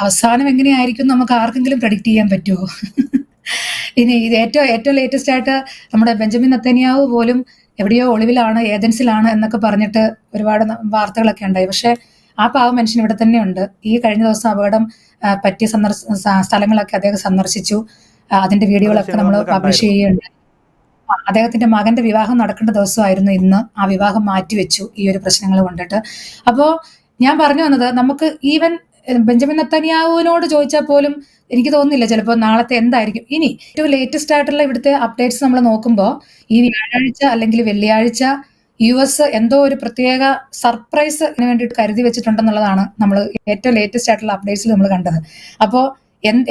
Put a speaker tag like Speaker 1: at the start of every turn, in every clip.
Speaker 1: അവസാനം എങ്ങനെയായിരിക്കും നമുക്ക് ആർക്കെങ്കിലും പ്രഡിക്റ്റ് ചെയ്യാൻ പറ്റുമോ ഇനി ഇത് ഏറ്റവും ഏറ്റവും ലേറ്റസ്റ്റ് ആയിട്ട് നമ്മുടെ ബെഞ്ചമിൻ നത്തനിയാവ് പോലും എവിടെയോ ഒളിവിലാണ് ഏജൻസിലാണ് എന്നൊക്കെ പറഞ്ഞിട്ട് ഒരുപാട് വാർത്തകളൊക്കെ ഉണ്ടായി. പക്ഷേ ആ പാവ മനുഷ്യൻ ഇവിടെ തന്നെ ഉണ്ട് ഈ കഴിഞ്ഞ ദിവസം അപകടം പറ്റിയ സന്ദർശ സ്ഥലങ്ങളൊക്കെ അദ്ദേഹം സന്ദർശിച്ചു. അതിന്റെ വീഡിയോകളൊക്കെ നമ്മൾ പബ്ലിഷ് ചെയ്യുന്നുണ്ട് അദ്ദേഹത്തിന്റെ മകന്റെ വിവാഹം നടക്കേണ്ട ദിവസമായിരുന്നു ഇന്ന്. ആ വിവാഹം മാറ്റിവെച്ചു. ഈ ഒരു പ്രശ്നങ്ങൾ കൊണ്ടിട്ട്. അപ്പോ ഞാൻ പറഞ്ഞു വന്നത് നമുക്ക് ഈവൻ ബെഞ്ചമിൻ നത്തനിയാവുവിനോട് ചോദിച്ചാൽ പോലും എനിക്ക് തോന്നുന്നില്ല ചിലപ്പോൾ നാളത്തെ എന്തായിരിക്കും. ഇനി ഏറ്റവും ലേറ്റസ്റ്റ് ആയിട്ടുള്ള ഇവിടുത്തെ അപ്ഡേറ്റ്സ് നമ്മൾ നോക്കുമ്പോൾ ഈ വ്യാഴാഴ്ച അല്ലെങ്കിൽ വെള്ളിയാഴ്ച യു എസ് എന്തോ ഒരു പ്രത്യേക സർപ്രൈസ് വേണ്ടിയിട്ട് കരുതി വെച്ചിട്ടുണ്ടെന്നുള്ളതാണ് നമ്മൾ ഏറ്റവും ലേറ്റസ്റ്റ് ആയിട്ടുള്ള അപ്ഡേറ്റ്സിൽ നമ്മൾ കണ്ടത്. അപ്പോൾ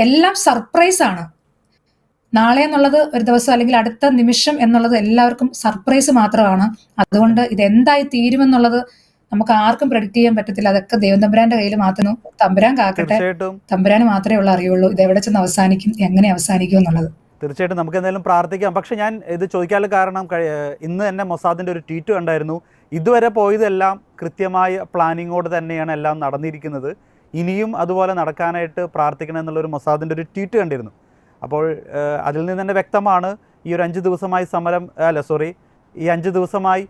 Speaker 1: എല്ലാം സർപ്രൈസ് ആണ്. നാളെ എന്നുള്ളത് ഒരു ദിവസം അല്ലെങ്കിൽ അടുത്ത നിമിഷം എന്നുള്ളത് എല്ലാവർക്കും സർപ്രൈസ് മാത്രമാണ്. അതുകൊണ്ട് ഇത് എന്തായി തീരുമെന്നുള്ളത് നമുക്ക് ആർക്കും പ്രഡിക്റ്റ് ചെയ്യാൻ പറ്റത്തില്ല. അതൊക്കെ ദൈവം തമ്പുരാന്റെ കയ്യിൽ മാത്രം തമ്പുരാൻ കാക്കട്ടെ. തമ്പുരാന് മാത്രമേ ഉള്ള അറിയുള്ളൂ. ഇത് എവിടെ ചെന്ന് അവസാനിക്കും എങ്ങനെ അവസാനിക്കും എന്നുള്ളത്.
Speaker 2: തീർച്ചയായിട്ടും നമുക്ക് എന്തായാലും പ്രാർത്ഥിക്കാം. പക്ഷെ ഞാൻ ഇത് ചോദിക്കാനുള്ള കാരണം ഇന്ന് തന്നെ മൊസാദിന്റെ ഒരു ട്വീറ്റ് കണ്ടായിരുന്നു. ഇതുവരെ പോയതെല്ലാം കൃത്യമായ പ്ലാനിങ്ങോട് തന്നെയാണ് എല്ലാം നടന്നിരിക്കുന്നത്. ഇനിയും അതുപോലെ നടക്കാനായിട്ട് പ്രാർത്ഥിക്കണം എന്നുള്ളൊരു മൊസാദിന്റെ ഒരു ട്വീറ്റ് കണ്ടിരുന്നു. അപ്പോൾ അതിൽ നിന്ന് തന്നെ വ്യക്തമാണ് ഈ ഒരു അഞ്ച് ദിവസമായി സമരം അല്ല സോറി ഈ അഞ്ച് ദിവസമായി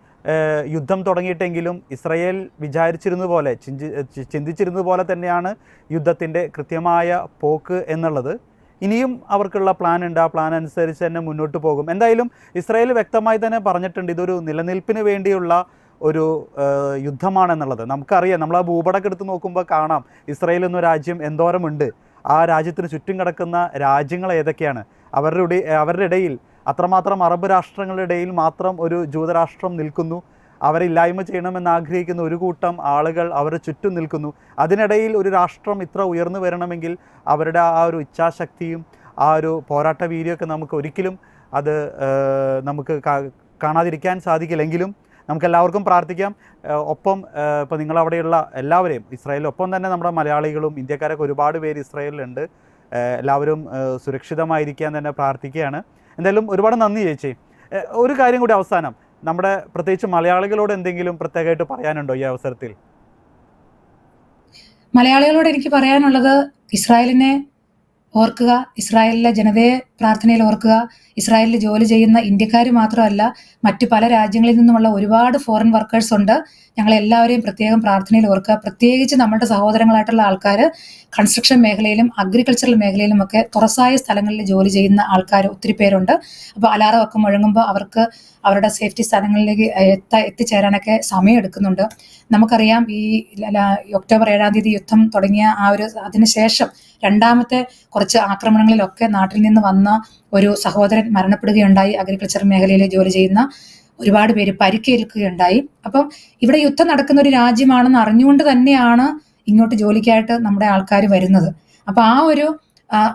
Speaker 2: യുദ്ധം തുടങ്ങിയിട്ടെങ്കിലും ഇസ്രയേൽ വിചാരിച്ചിരുന്ന പോലെ ചിന്തി ചി- ചിന്തിച്ചിരുന്നത് പോലെ തന്നെയാണ് യുദ്ധത്തിന്റെ കൃത്യമായ പോക്ക് എന്നുള്ളത്. ഇനിയും അവർക്കുള്ള പ്ലാൻ ഉണ്ട്. ആ പ്ലാൻ അനുസരിച്ച് തന്നെ മുന്നോട്ട് പോകും. എന്തായാലും ഇസ്രായേൽ വ്യക്തമായി തന്നെ പറഞ്ഞിട്ടുണ്ട് ഇതൊരു നിലനിൽപ്പിന് വേണ്ടിയുള്ള ഒരു യുദ്ധമാണെന്നുള്ളത്. നമുക്കറിയാം നമ്മൾ ആ ഭൂപടക്കെ എടുത്ത് നോക്കുമ്പോൾ കാണാം ഇസ്രായേൽ എന്ന രാജ്യം എന്തോരമുണ്ട്. ആ രാജ്യത്തിന് ചുറ്റും കിടക്കുന്ന രാജ്യങ്ങൾ ഏതൊക്കെയാണ്? അവരുടെ അവരുടെ ഇടയിൽ അത്രമാത്രം അറബ് രാഷ്ട്രങ്ങളുടെ ഇടയിൽ മാത്രം ഒരു ജൂതരാഷ്ട്രം നിൽക്കുന്നു. അവരില്ലായ്മ ചെയ്യണമെന്ന് ആഗ്രഹിക്കുന്ന ഒരു കൂട്ടം ആളുകൾ അവരുടെ ചുറ്റും നിൽക്കുന്നു. അതിനിടയിൽ ഒരു രാഷ്ട്രം ഇത്ര ഉയർന്നു വരണമെങ്കിൽ അവരുടെ ആ ഒരു ഇച്ഛാശക്തിയും ആ ഒരു പോരാട്ട വീര്യമൊക്കെ നമുക്ക് ഒരിക്കലും അത് നമുക്ക് കാണാതിരിക്കാൻ സാധിക്കില്ലെങ്കിലും നമുക്ക് എല്ലാവർക്കും പ്രാർത്ഥിക്കാം ഒപ്പം ഇപ്പോൾ നിങ്ങളവിടെയുള്ള എല്ലാവരെയും ഇസ്രായേലിൽ ഒപ്പം തന്നെ നമ്മുടെ മലയാളികളും ഇന്ത്യക്കാരൊക്കെ ഒരുപാട് പേര് ഇസ്രായേലിലുണ്ട്. എല്ലാവരും സുരക്ഷിതമായിരിക്കാൻ തന്നെ പ്രാർത്ഥിക്കുകയാണ്. എന്തായാലും ഒരുപാട് നന്ദി ചേച്ചി. ഒരു കാര്യം കൂടി അവസാനം. നമ്മുടെ പ്രത്യേകിച്ച് മലയാളികളോട് എന്തെങ്കിലും പ്രത്യേകമായിട്ട് പറയാനുണ്ടോ ഈ അവസരത്തിൽ?
Speaker 1: മലയാളികളോട് എനിക്ക് പറയാനുള്ളത് ഇസ്രായേലിനെ ഓർക്കുക ഇസ്രായേലിലെ ജനതയെ പ്രാർത്ഥനയിൽ ഓർക്കുക ഇസ്രായേലിൽ ജോലി ചെയ്യുന്ന ഇന്ത്യക്കാർ മാത്രമല്ല മറ്റു പല രാജ്യങ്ങളിൽ നിന്നുമുള്ള ഒരുപാട് ഫോറിൻ വർക്കേഴ്സ് ഉണ്ട്. ഞങ്ങൾ എല്ലാവരെയും പ്രത്യേകം പ്രാർത്ഥനയിൽ ഓർക്കുക. പ്രത്യേകിച്ച് നമ്മുടെ സഹോദരങ്ങളായിട്ടുള്ള ആൾക്കാർ കൺസ്ട്രക്ഷൻ മേഖലയിലും അഗ്രികൾച്ചറൽ മേഖലയിലും ഒക്കെ തുറസായ സ്ഥലങ്ങളിൽ ജോലി ചെയ്യുന്ന ആൾക്കാർ ഒത്തിരി പേരുണ്ട്. അപ്പോൾ അലാറം ഒക്കെ മുഴങ്ങുമ്പോൾ അവർക്ക് അവരുടെ സേഫ്റ്റി സ്ഥലങ്ങളിലേക്ക് എത്ത എത്തിച്ചേരാനൊക്കെ സമയം എടുക്കുന്നുണ്ട് നമുക്കറിയാം ഈ ഒക്ടോബർ ഏഴാം തീയതി യുദ്ധം തുടങ്ങിയ ആ ഒരു അതിനുശേഷം രണ്ടാമത്തെ കുറച്ച് ആക്രമണങ്ങളിലൊക്കെ നാട്ടിൽ നിന്ന് വന്ന ഒരു സഹോദരൻ മരണപ്പെടുകയുണ്ടായി. അഗ്രികൾച്ചർ മേഖലയിൽ ജോലി ചെയ്യുന്ന ഒരുപാട് പേര് പരിക്കേൽക്കുകയുണ്ടായി. അപ്പം ഇവിടെ യുദ്ധം നടക്കുന്ന ഒരു രാജ്യമാണെന്ന് അറിഞ്ഞുകൊണ്ട് തന്നെയാണ് ഇങ്ങോട്ട് ജോലിക്കായിട്ട് നമ്മുടെ ആൾക്കാർ വരുന്നത്. അപ്പൊ ആ ഒരു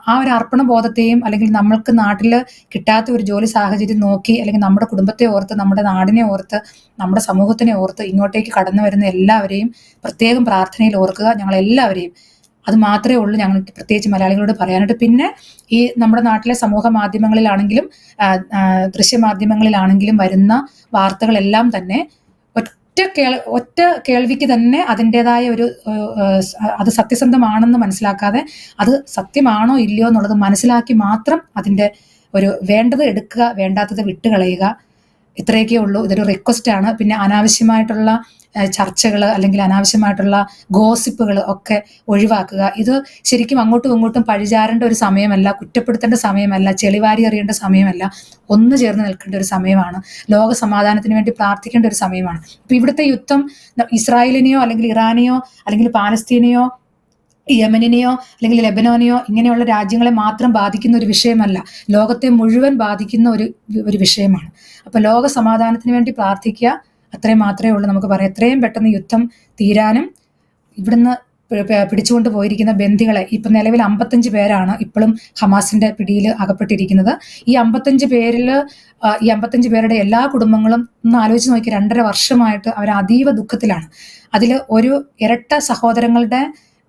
Speaker 1: ആ ഒരു അർപ്പണ ബോധത്തെയും അല്ലെങ്കിൽ നമ്മൾക്ക് നാട്ടിൽ കിട്ടാത്ത ഒരു ജോലി സാഹചര്യം നോക്കി അല്ലെങ്കിൽ നമ്മുടെ കുടുംബത്തെ ഓർത്ത് നമ്മുടെ നാടിനെ ഓർത്ത് നമ്മുടെ സമൂഹത്തിനെ ഓർത്ത് ഇങ്ങോട്ടേക്ക് കടന്നു വരുന്ന എല്ലാവരെയും പ്രത്യേകം പ്രാർത്ഥനയിൽ ഓർക്കുക. ഞങ്ങൾ എല്ലാവരെയും അത് മാത്രമേ ഉള്ളൂ ഞങ്ങൾക്ക് പ്രത്യേകിച്ച് മലയാളികളോട് പറയാനായിട്ട്. പിന്നെ ഈ നമ്മുടെ നാട്ടിലെ സമൂഹ മാധ്യമങ്ങളിലാണെങ്കിലും ദൃശ്യമാധ്യമങ്ങളിലാണെങ്കിലും വരുന്ന വാർത്തകളെല്ലാം തന്നെ ഒറ്റ കേൾ ഒറ്റ കേൾവിക്ക് തന്നെ അതിന്റെതായ ഒരു അത് സത്യസന്ധമാണെന്ന് മനസ്സിലാക്കാതെ അത് സത്യമാണോ ഇല്ലയോ എന്നുള്ളത് മനസ്സിലാക്കി മാത്രം അതിന്റെ ഒരു വേണ്ടത് എടുക്കുക വേണ്ടാത്തത് വിട്ടുകളയുക ഇത്രയൊക്കെ ഉള്ളൂ. ഇതൊരു റിക്വസ്റ്റ് ആണ്. പിന്നെ അനാവശ്യമായിട്ടുള്ള ചർച്ചകൾ അല്ലെങ്കിൽ അനാവശ്യമായിട്ടുള്ള ഗോസിപ്പുകൾ ഒക്കെ ഒഴിവാക്കുക. ഇത് ശരിക്കും അങ്ങോട്ടും ഇങ്ങോട്ടും പഴിചാരേണ്ട ഒരു സമയമല്ല കുറ്റപ്പെടുത്തേണ്ട സമയമല്ല ചെളിവാരി എറിയേണ്ട സമയമല്ല. ഒന്നു ചേർന്ന് നിൽക്കേണ്ട ഒരു സമയമാണ്. ലോക സമാധാനത്തിന് വേണ്ടി പ്രാർത്ഥിക്കേണ്ട ഒരു സമയമാണ്. ഇപ്പൊ ഇവിടുത്തെ യുദ്ധം ഇസ്രായേലിനെയോ അല്ലെങ്കിൽ ഇറാനെയോ അല്ലെങ്കിൽ പാലസ്തീനെയോ യമനിനെയോ അല്ലെങ്കിൽ ലെബനോനെയോ ഇങ്ങനെയുള്ള രാജ്യങ്ങളെ മാത്രം ബാധിക്കുന്ന ഒരു വിഷയമല്ല. ലോകത്തെ മുഴുവൻ ബാധിക്കുന്ന ഒരു ഒരു വിഷയമാണ്. അപ്പൊ ലോക സമാധാനത്തിന് വേണ്ടി പ്രാർത്ഥിക്കുക. അത്രയും മാത്രമേ ഉള്ളൂ നമുക്ക് പറയാം എത്രയും പെട്ടെന്ന് യുദ്ധം തീരാനും ഇവിടുന്ന് പിടിച്ചുകൊണ്ട് പോയിരിക്കുന്ന ബന്ദികളെ ഇപ്പൊ നിലവിൽ അമ്പത്തഞ്ച് പേരാണ് ഇപ്പോഴും ഹമാസിന്റെ പിടിയിൽ അകപ്പെട്ടിരിക്കുന്നത്. ഈ അമ്പത്തഞ്ച് പേരിൽ ഈ അമ്പത്തഞ്ച് പേരുടെ എല്ലാ കുടുംബങ്ങളും ഒന്ന് ആലോചിച്ച് നോക്കി രണ്ടര വർഷമായിട്ട് അവർ അതീവ ദുഃഖത്തിലാണ്. അതിൽ ഒരു ഇരട്ട സഹോദരങ്ങളുടെ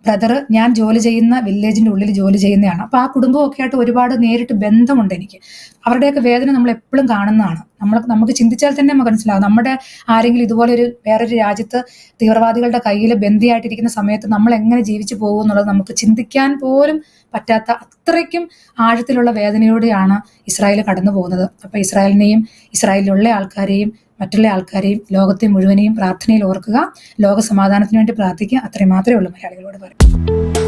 Speaker 1: ബ്രദർ ഞാൻ ജോലി ചെയ്യുന്ന വില്ലേജിന്റെ ഉള്ളിൽ ജോലി ചെയ്യുന്നതാണ് അപ്പോൾ ആ കുടുംബമൊക്കെ ആയിട്ട് ഒരുപാട് നേരിട്ട് ബന്ധമുണ്ട് എനിക്ക്. അവരുടെയൊക്കെ വേദന നമ്മൾ എപ്പോഴും കാണുന്നതാണ്. നമ്മൾ നമുക്ക് ചിന്തിച്ചാൽ തന്നെ നമുക്ക് മനസ്സിലാവും. നമ്മുടെ ആരെങ്കിലും ഇതുപോലെ ഒരു വേറൊരു രാജ്യത്ത് തീവ്രവാദികളുടെ കയ്യിൽ ബന്ദിയായിട്ടിരിക്കുന്ന സമയത്ത് നമ്മൾ എങ്ങനെ ജീവിച്ചു പോകും എന്നുള്ളത് നമുക്ക് ചിന്തിക്കാൻ പോലും പറ്റാത്ത അത്രയ്ക്കും ആഴത്തിലുള്ള വേദനയോടെയാണ് ഇസ്രായേൽ കടന്നു പോകുന്നത് അപ്പോൾ ഇസ്രായേലിനെയും ഇസ്രായേലിലുള്ള ആൾക്കാരെയും മറ്റുള്ള ആൾക്കാരെയും ലോകത്തെ മുഴുവനെയും പ്രാർത്ഥനയിൽ ഓർക്കുക ലോക സമാധാനത്തിന് വേണ്ടി പ്രാർത്ഥിക്കുക. അത്രയും മാത്രമേ ഉള്ളൂ മലയാളികളോട് പറയും